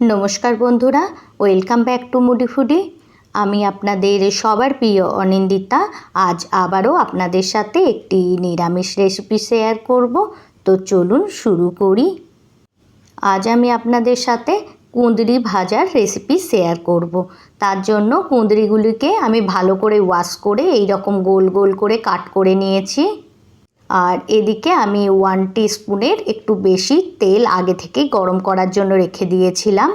নমস্কার বন্ধুরা, welcome back to moody foody. আমি আপনাদের সবার প্রিয় অনিন্দিতা, আজ আবারও আপনাদের সাথে একটি নিরামিষ রেসিপি শেয়ার করব। তো চলুন শুরু করি। আজ আমি আপনাদের সাথে কুঁদরি ভাজার রেসিপি শেয়ার করব। তার জন্য কুঁদরিগুলিকে আমি ভালো করে ওয়াশ করে এই রকম গোল গোল করে কাট করে নিয়েছি। আর এদিকে আমি ওয়ান স্পুনের একটু বেশি তেল আগে থেকেই গরম করার জন্য রেখে দিয়েছিলাম।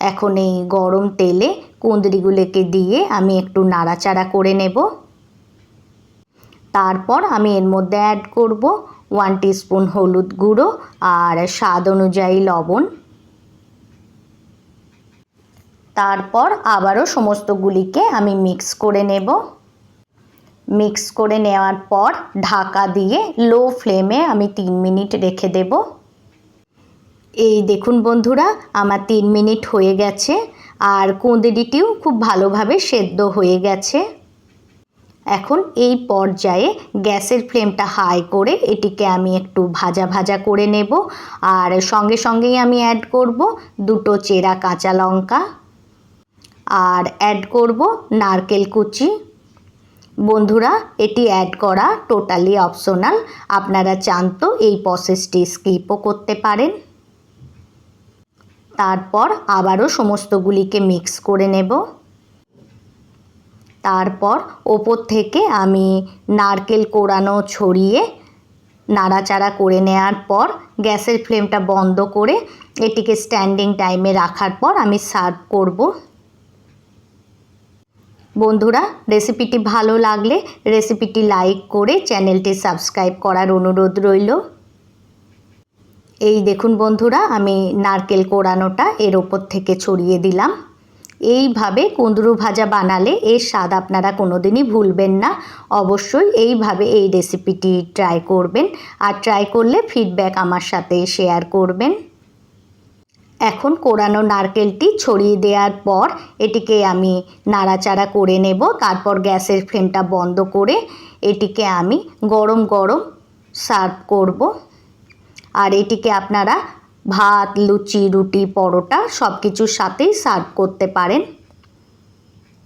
এখন এই গরম তেলে কুঁদরিগুলোকে দিয়ে আমি একটু নাড়াচাড়া করে নেব। তারপর আমি এর মধ্যে অ্যাড করব ওয়ান স্পুন হলুদ গুঁড়ো আর স্বাদ অনুযায়ী লবণ। তারপর আবারও সমস্তগুলিকে আমি মিক্স করে নেব। মিক্স করে নেওয়ার পর ঢাকা দিয়ে লো ফ্লেমে আমি তিন মিনিট রেখে দেব। এই দেখুন বন্ধুরা, আমার তিন মিনিট হয়ে গেছে, আর কুঁদরিটিও খুব ভালোভাবে সেদ্ধ হয়ে গেছে। এখন এই পর্যায়ে গ্যাসের ফ্লেমটা হাই করে এটিকে আমি একটু ভাজা ভাজা করে নেব, আর সঙ্গে সঙ্গেই আমি অ্যাড করব দুটো চেরা কাঁচা লঙ্কা, আর অ্যাড করব নারকেল কুচি। বন্ধুরা, এটি অ্যাড করা টোটালি অপশনাল আপনারা চান তো এই প্রসেসটি স্কিপও করতে পারেন। তারপর আবারও সমস্তগুলিকে মিক্স করে নেব। তারপর ওপর থেকে আমি নারকেল কোড়ানো ছড়িয়ে নাড়াচাড়া করে নেওয়ার পর গ্যাসের ফ্লেমটা বন্ধ করে এটিকে স্ট্যান্ডিং টাইমে রাখার পর আমি সার্ভ করব। বন্ধুরা রেসিপিটি ভালো লাগলে রেসিপিটি লাইক করে চ্যানেলটি সাবস্ক্রাইব করার অনুরোধ রইল। এই দেখুন বন্ধুরা, আমি নারকেল কোড়ানোটা এর ওপর থেকে ছড়িয়ে দিলাম। এইভাবে কুঁদরু ভাজা বানালে এর স্বাদ আপনারা কোনোদিনই ভুলবেন না। অবশ্যই এইভাবে এই রেসিপিটি ট্রাই করবেন আর ট্রাই করলে ফিডব্যাক আমার সাথে শেয়ার করবেন। এখন কোরানো নারকেলটি ছড়িয়ে দেওয়ার পর এটিকে আমি নাড়াচাড়া করে নেব। তারপর গ্যাসের ফ্লেমটা বন্ধ করে এটিকে আমি গরম গরম সার্ভ করব। আর এটিকে আপনারা ভাত, লুচি, রুটি, পরোটা সব কিছুর সাথেই সার্ভ করতে পারেন।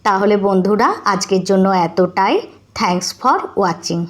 তাহলে বন্ধুরা, আজকের জন্য এতটাই। Thanks for watching.